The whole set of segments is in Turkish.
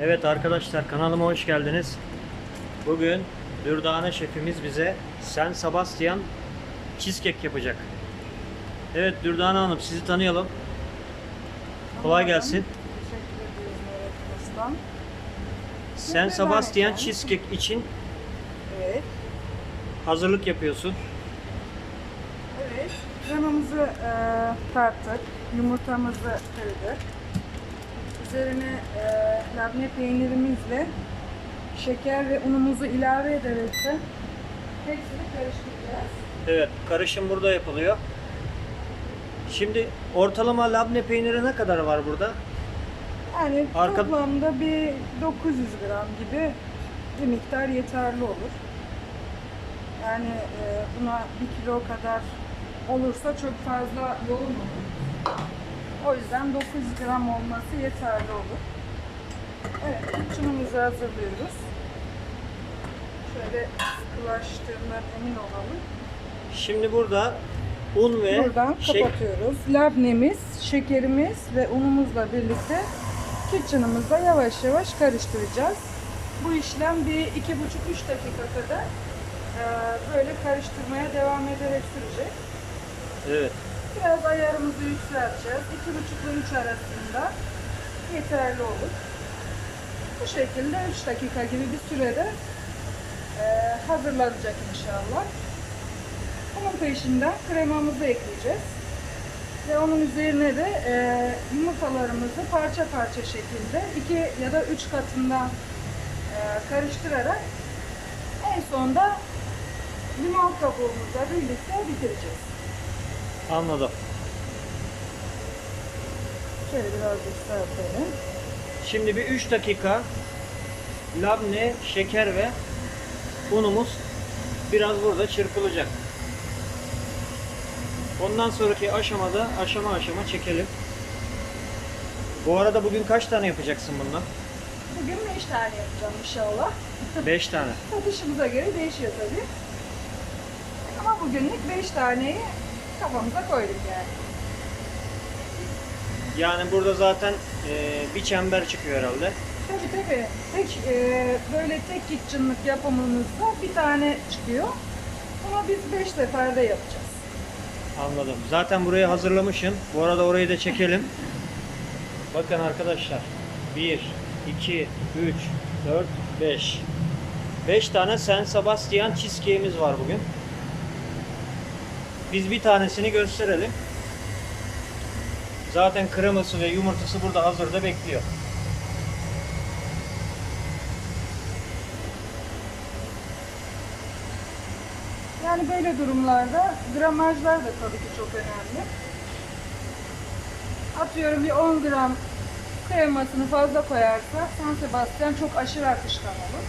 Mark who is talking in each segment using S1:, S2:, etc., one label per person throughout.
S1: Evet arkadaşlar kanalıma hoş geldiniz. Bugün Dürdane şefimiz bize San Sebastian cheesecake yapacak. Evet Dürdane Hanım sizi tanıyalım. Kolay gelsin. San Sebastian cheesecake için
S2: Evet.
S1: hazırlık yapıyorsun.
S2: Evet. Kremamızı e, tarttık. Yumurtamızı kırdık. Üzerine e, labne peynirimizle şeker ve unumuzu ilave ederek de hepsini karıştıracağız.
S1: Evet karışım burada yapılıyor. Şimdi ortalama labne peyniri ne kadar var burada?
S2: Yani
S1: Arka-
S2: toplamda bir 900 gram gibi bir miktar yeterli olur. Yani e, buna bir kilo kadar olursa çok fazla yoğun olur. O yüzden 900 gram olması yeterli olur. Evet, çınımızı hazırlıyoruz. Şöyle sıkılaştığından emin olalım.
S1: Şimdi burada un ve
S2: Buradan kapatıyoruz. Labnemiz, şekerimiz ve unumuzla birlikte kitchen'ımızda yavaş yavaş karıştıracağız. Bu işlem bir iki buçuk üç dakika kadar e, böyle karıştırmaya devam ederek sürecek.
S1: evet
S2: Biraz ayarımızı yükselteceğiz. İki buçuk ile üç arasında yeterli olur. Bu şekilde 3 dakika gibi bir sürede e, hazırlanacak inşallah. Bunun peşinden kremamızı ekleyeceğiz. Ve onun üzerine de e, yumurtalarımızı parça parça şekilde iki ya da üç katından e, karıştırarak en sonda limon kabuğumuzla birlikte bitireceğiz.
S1: Anladım.
S2: Şöyle biraz yükseltelim.
S1: Şimdi bir 3 dakika labne, şeker ve unumuz biraz burada çırpılacak. Ondan sonraki aşamada aşama aşama çekelim. Bu arada bugün kaç tane yapacaksın bundan?
S2: Bugün 5 tane yapacağım inşallah.
S1: 5 tane.
S2: Satışımıza göre değişiyor tabii. Ama bugünlük 5 taneyi kafamıza koyduk yani.
S1: Yani burada zaten e, bir çember çıkıyor herhalde.
S2: Tabii tabii. Tek, e, böyle tek kitchen'lık yapımımızda bir tane çıkıyor. Ama biz 5 seferde yapacağız.
S1: Anladım. Zaten burayı hazırlamışsın. Bu arada orayı da çekelim. Bakın arkadaşlar. 1, 2, 3, 4, 5. 5 tane San Sebastian cheesecake'imiz var bugün. Biz bir tanesini gösterelim. Zaten kreması ve yumurtası burada hazırda bekliyor.
S2: Yani böyle durumlarda gramajlar da tabii ki çok önemli. Atıyorum bir 10 gram kremasını fazla koyarsa San Sebastian çok aşırı akışkan olur.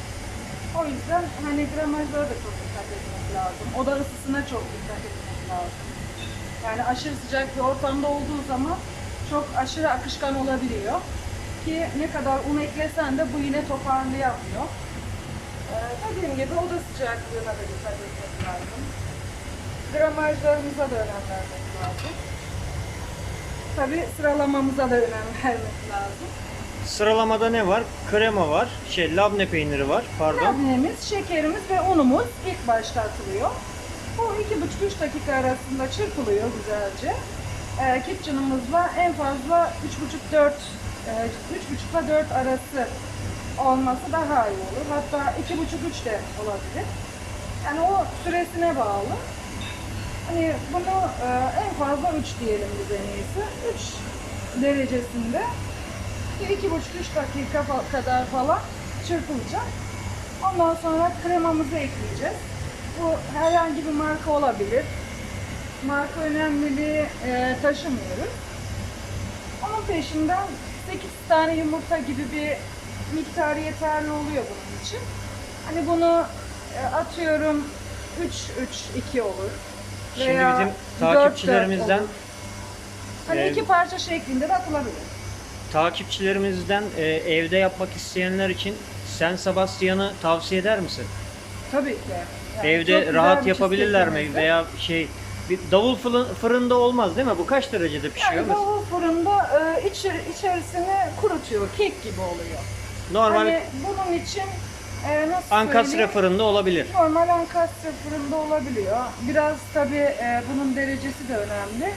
S2: O yüzden hani gramajlara da çok dikkat etmek lazım. Oda ısısına çok dikkat etmek lazım. Yani aşırı sıcak bir ortamda olduğu zaman çok aşırı akışkan olabiliyor. Ki ne kadar un eklesen de bu yine toparlayamıyor. Ee, dediğim gibi oda sıcaklığına da dikkat etmek lazım. Gramajlarımıza da önem vermek lazım. Tabi sıralamamıza da önem vermek lazım.
S1: Sıralamada ne var? Krema var. Şey labne peyniri var. Pardon.
S2: Labnemiz, şekerimiz ve unumuz ilk başta atılıyor. Bu 2,5-3 dakika arasında çırpılıyor güzelce. Ee, kitchen'ımızla en fazla 3,5-4 3,5 ile 4 arası olması daha iyi olur. Hatta 2,5-3 de olabilir. Yani o süresine bağlı. Hani bunu e, en fazla 3 diyelim biz en iyisi. 3 derecesinde bir iki buçuk üç dakika fa- kadar falan çırpılacak. Ondan sonra kremamızı ekleyeceğiz. Bu herhangi bir marka olabilir. Marka önemli bir e, taşımıyoruz. Onun peşinden 8 tane yumurta gibi bir miktar yeterli oluyor bunun için. Hani bunu e, atıyorum 3-3-2 olur.
S1: Şimdi
S2: Veya
S1: bizim
S2: 4-4
S1: takipçilerimizden
S2: olur. Hani
S1: e,
S2: iki parça şeklinde de atılabilir.
S1: takipçilerimizden e, evde yapmak isteyenler için San Sebastian'ı tavsiye eder misin?
S2: Tabii. Yani
S1: Evde rahat
S2: bir
S1: yapabilirler mi? Veya şey bir davul fırın- fırında olmaz değil mi? Bu kaç derecede pişiyor?
S2: Yani davul fırında e, içeri, içerisini kurutuyor, kek gibi oluyor.
S1: Normal
S2: Hani bunun için e, nasıl
S1: ankastre
S2: söyleyeyim?
S1: fırında olabilir.
S2: Normal ankastre fırında olabiliyor. Biraz tabii e, bunun derecesi de önemli.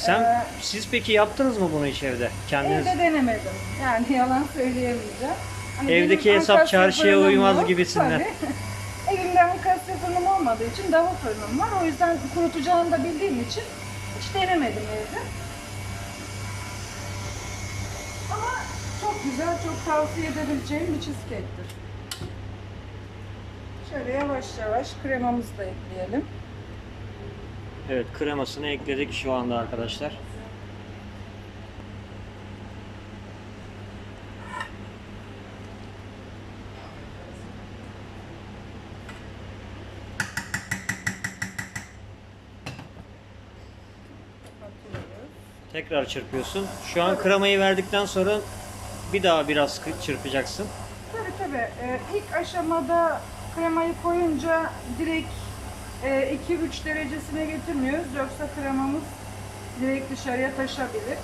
S1: Sen
S2: Ee,
S1: siz peki yaptınız mı bunu hiç evde? Kendiniz
S2: Evde denemedim. Yani yalan söyleyemeyeceğim. Hani
S1: Evdeki hesap çarşıya uymaz gibisinden.
S2: Tabii. Evimde ankastre fırınım olmadığı için dava fırınım var. O yüzden kurutacağını da bildiğim için hiç denemedim evde. Ama çok güzel, çok tavsiye edebileceğim bir cheesecake'tir. Şöyle yavaş yavaş kremamızı da ekleyelim.
S1: Evet kremasını ekledik şu anda arkadaşlar. Tekrar çırpıyorsun. Şu an kremayı verdikten sonra bir daha biraz çırpacaksın.
S2: Tabii tabii. Ee, ilk aşamada kremayı koyunca direkt 2-3 derecesine getirmiyoruz. Yoksa kremamız direkt dışarıya taşabilir.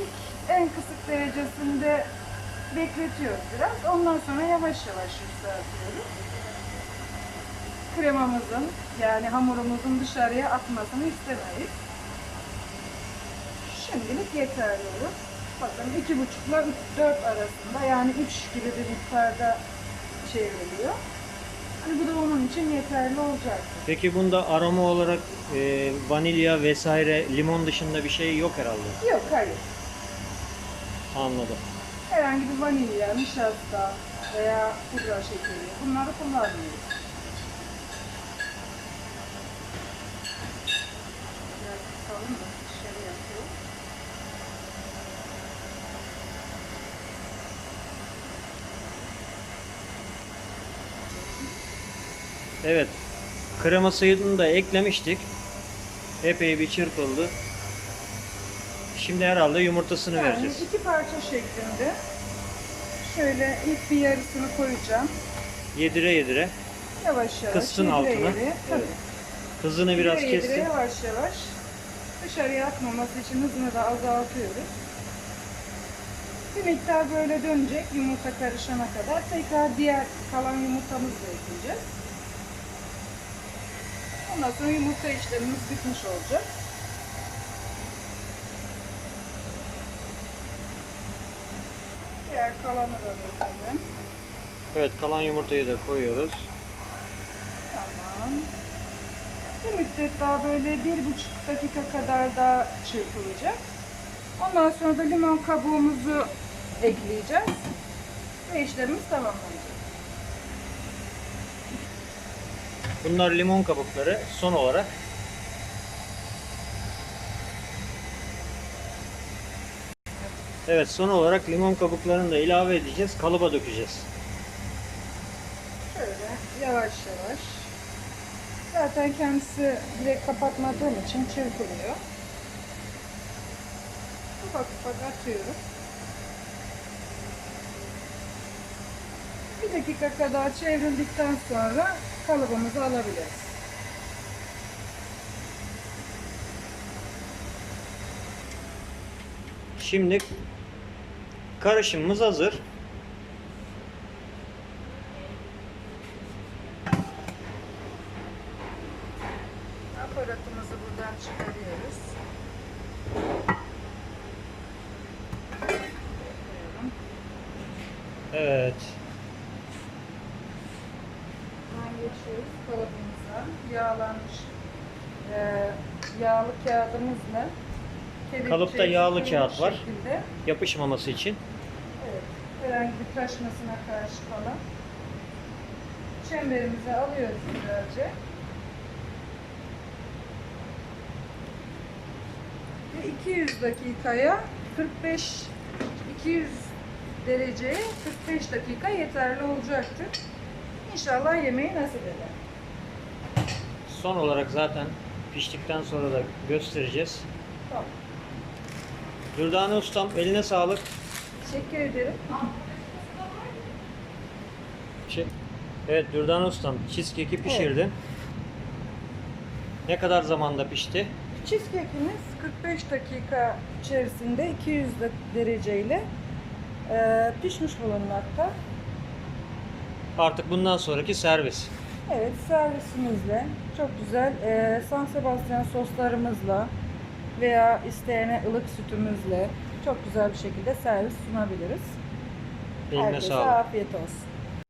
S2: İlk en kısık derecesinde bekletiyoruz biraz. Ondan sonra yavaş yavaş yükseltiyoruz. Kremamızın yani hamurumuzun dışarıya atmasını istemeyiz. Şimdilik yeterli olur. Bakın iki buçukla üç, dört arasında yani üç gibi bir miktarda çevriliyor. Hani bu da onun için yeterli olacaktır.
S1: Peki bunda aroma olarak e, vanilya vesaire limon dışında bir şey yok herhalde.
S2: Yok hayır.
S1: Anladım.
S2: Herhangi bir vanilya, nişasta veya pudra şekeri bunları kullanmıyoruz. Biraz kısalım da dışarı yapıyor.
S1: Evet. Krema suyunu da eklemiştik. Epey bir çırpıldı. Şimdi herhalde yumurtasını
S2: Yani
S1: vereceğiz.
S2: iki parça şeklinde. Şöyle ilk bir yarısını koyacağım.
S1: Yedire yedire.
S2: Yavaş yavaş.
S1: Kıssın
S2: yedire
S1: altına.
S2: yedire.
S1: Evet. Hızını biraz
S2: Yedire yedire
S1: kessin.
S2: yavaş yavaş. Dışarıya atmaması için hızını da azaltıyoruz. Bir miktar böyle dönecek yumurta karışana kadar. Tekrar diğer kalan yumurtamızı da ekleyeceğiz. Ondan sonra yumurta işlemimiz bitmiş olacak. Diğer kalanı da dökelim.
S1: Evet kalan yumurtayı da koyuyoruz.
S2: Tamam. Bir müddet daha böyle bir buçuk dakika kadar daha çırpılacak. Ondan sonra da limon kabuğumuzu ekleyeceğiz. Ve işlemimiz tamamlanacak.
S1: Bunlar limon kabukları son olarak. Evet son olarak limon kabuklarını da ilave edeceğiz. Kalıba dökeceğiz.
S2: Şöyle yavaş yavaş. Zaten kendisi direkt kapatmadığım için çırpılıyor. Ufak ufak atıyorum. Bir dakika kadar çevrildikten sonra kalıbımızı alabiliriz.
S1: Şimdi karışımımız hazır.
S2: Aparatımızı buradan çıkarıyoruz.
S1: Evet.
S2: Buradan geçiyoruz kalıbımıza. Yağlanmış eee, yağlı kağıdımızla
S1: Kalıpta yağlı kağıt var.
S2: şekilde,
S1: Yapışmaması için.
S2: evet, herhangi bir taşmasına karşı falan çemberimize alıyoruz güzelce. Ve 200 dakikaya 45 200 dereceye 45 dakika yeterli olacaktır. İnşallah yemeği nasip eder.
S1: Son olarak zaten piştikten sonra da göstereceğiz.
S2: Tamam.
S1: Dürdane ustam eline sağlık.
S2: Teşekkür ederim.
S1: Şey, evet Dürdane ustam cheesecake'i pişirdi. Ne kadar zamanda pişti?
S2: Cheesecake'imiz 45 dakika içerisinde 200 de- dereceyle pişmiş bulunmakta.
S1: Artık bundan sonraki servis.
S2: Evet servisimizle çok güzel e, San Sebastian soslarımızla veya isteyene ılık sütümüzle çok güzel bir şekilde servis sunabiliriz.
S1: Eline
S2: Herkese
S1: sağlık.
S2: afiyet olsun.